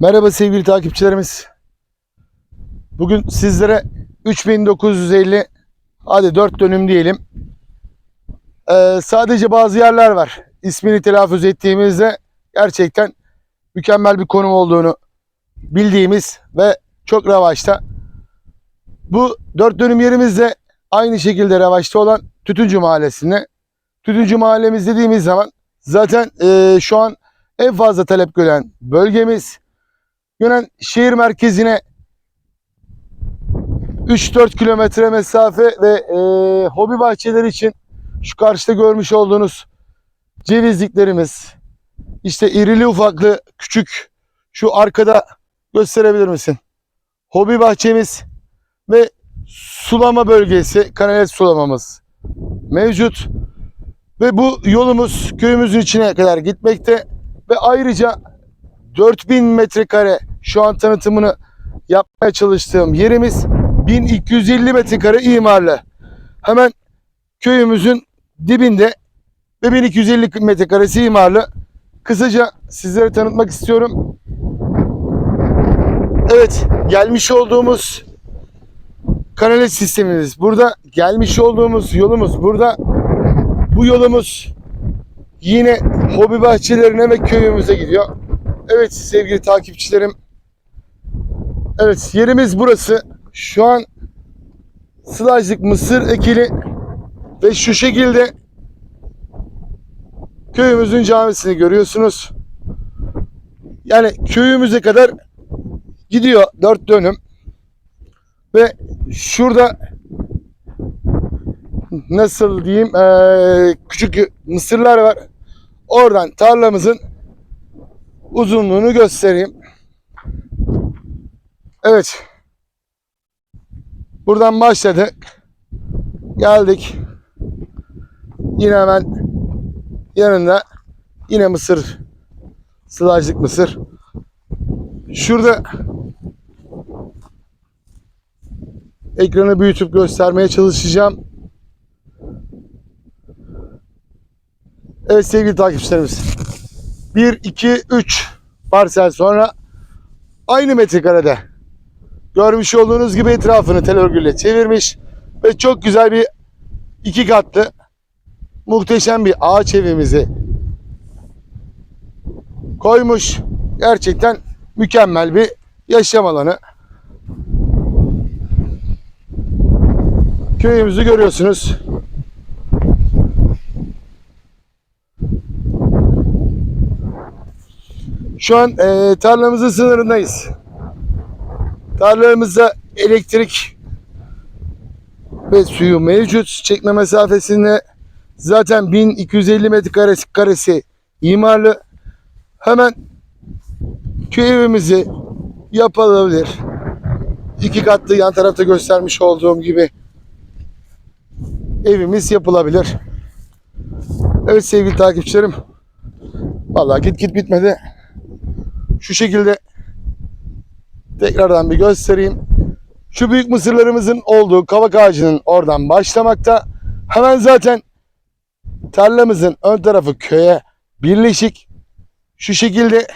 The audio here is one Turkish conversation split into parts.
Merhaba sevgili takipçilerimiz. Bugün sizlere 3950 hadi 4 dönüm diyelim. Ee, sadece bazı yerler var. İsmini telaffuz ettiğimizde gerçekten mükemmel bir konum olduğunu bildiğimiz ve çok revaçta. Bu 4 dönüm yerimiz de aynı şekilde revaçta olan Tütüncü Mahallesi'nde. Tütüncü Mahallemiz dediğimiz zaman zaten e, şu an en fazla talep gören bölgemiz. Yunan şehir merkezine 3-4 kilometre mesafe ve e, hobi bahçeleri için şu karşıda görmüş olduğunuz cevizliklerimiz, işte irili ufaklı küçük şu arkada gösterebilir misin? Hobi bahçemiz ve sulama bölgesi, kanalet sulamamız mevcut. Ve bu yolumuz köyümüzün içine kadar gitmekte ve ayrıca 4000 metrekare şu an tanıtımını yapmaya çalıştığım yerimiz 1250 metrekare imarlı. Hemen köyümüzün dibinde ve 1250 metrekaresi imarlı. Kısaca sizlere tanıtmak istiyorum. Evet, gelmiş olduğumuz kanalet sistemimiz burada. Gelmiş olduğumuz yolumuz burada. Bu yolumuz yine hobi bahçelerine ve köyümüze gidiyor. Evet sevgili takipçilerim. Evet yerimiz burası. Şu an Sılajlık mısır ekili ve şu şekilde köyümüzün camisini görüyorsunuz. Yani köyümüze kadar gidiyor dört dönüm. Ve şurada nasıl diyeyim eee, küçük mısırlar var. Oradan tarlamızın uzunluğunu göstereyim. Evet. Buradan başladık. Geldik. Yine hemen yanında yine mısır sılajlık mısır. Şurada ekranı büyütüp göstermeye çalışacağım. Evet sevgili takipçilerimiz. 1, 2, 3 parsel sonra aynı metrekarede görmüş olduğunuz gibi etrafını tel örgüyle çevirmiş ve çok güzel bir iki katlı muhteşem bir ağaç evimizi koymuş. Gerçekten mükemmel bir yaşam alanı. Köyümüzü görüyorsunuz. Şu an e, tarlamızın sınırındayız. Tarlamızda elektrik ve suyu mevcut. Çekme mesafesinde zaten 1250 metrekaresi karesi imarlı. Hemen köy evimizi yapılabilir. İki katlı yan tarafta göstermiş olduğum gibi evimiz yapılabilir. Evet sevgili takipçilerim. Vallahi git git bitmedi. Şu şekilde tekrardan bir göstereyim. Şu büyük mısırlarımızın olduğu kavak ağacının oradan başlamakta. Hemen zaten tarlamızın ön tarafı köye birleşik. Şu şekilde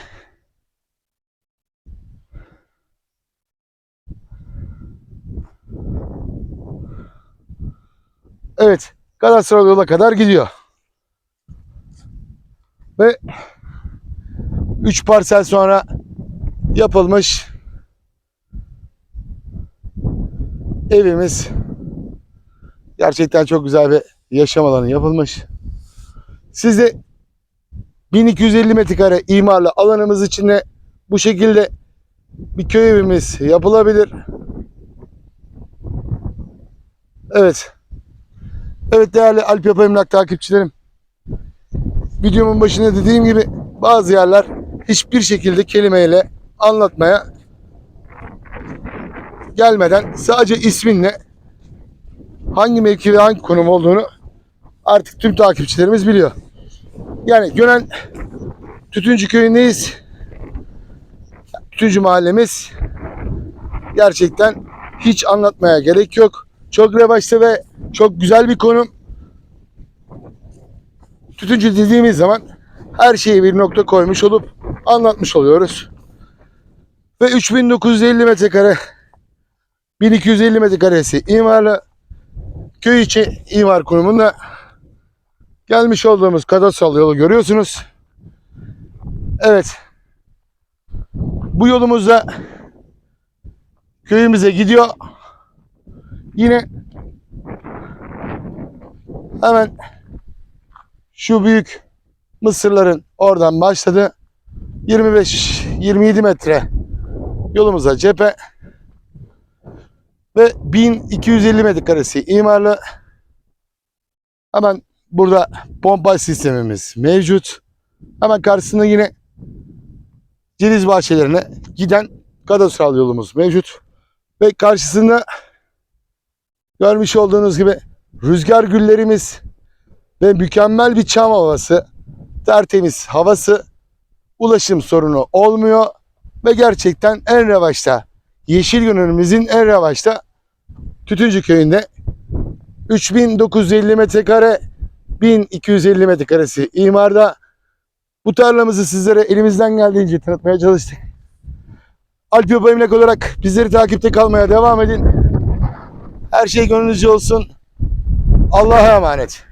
Evet, kadastral yola kadar gidiyor. Ve 3 parsel sonra yapılmış evimiz gerçekten çok güzel bir yaşam alanı yapılmış. Siz de 1250 metrekare imarlı alanımız içinde bu şekilde bir köy evimiz yapılabilir. Evet. Evet değerli Alp Yapı Emlak takipçilerim. Videomun başında dediğim gibi bazı yerler hiçbir şekilde kelimeyle anlatmaya gelmeden sadece isminle hangi mevki ve hangi konum olduğunu artık tüm takipçilerimiz biliyor. Yani Gönen Tütüncü köyündeyiz. Tütüncü mahallemiz gerçekten hiç anlatmaya gerek yok. Çok revaçta ve çok güzel bir konum. Tütüncü dediğimiz zaman her şeyi bir nokta koymuş olup anlatmış oluyoruz. Ve 3950 metrekare 1250 metrekaresi imarlı köy içi imar konumunda gelmiş olduğumuz kadastral yolu görüyorsunuz. Evet. Bu yolumuzda köyümüze gidiyor. Yine hemen şu büyük mısırların oradan başladı. 25-27 metre yolumuza cephe ve 1250 metrekaresi imarlı. Hemen burada pompa sistemimiz mevcut. Hemen karşısında yine ceviz bahçelerine giden kadastral yolumuz mevcut. Ve karşısında görmüş olduğunuz gibi rüzgar güllerimiz ve mükemmel bir çam havası, tertemiz havası, ulaşım sorunu olmuyor ve gerçekten en revaçta, Yeşil Gönülümüzün en revaçta Tütüncü Köyü'nde 3950 metrekare 1250 metrekaresi imarda bu tarlamızı sizlere elimizden geldiğince tanıtmaya çalıştık. Alp Yopa Emlak olarak bizleri takipte kalmaya devam edin. Her şey gönlünüzce olsun. Allah'a emanet.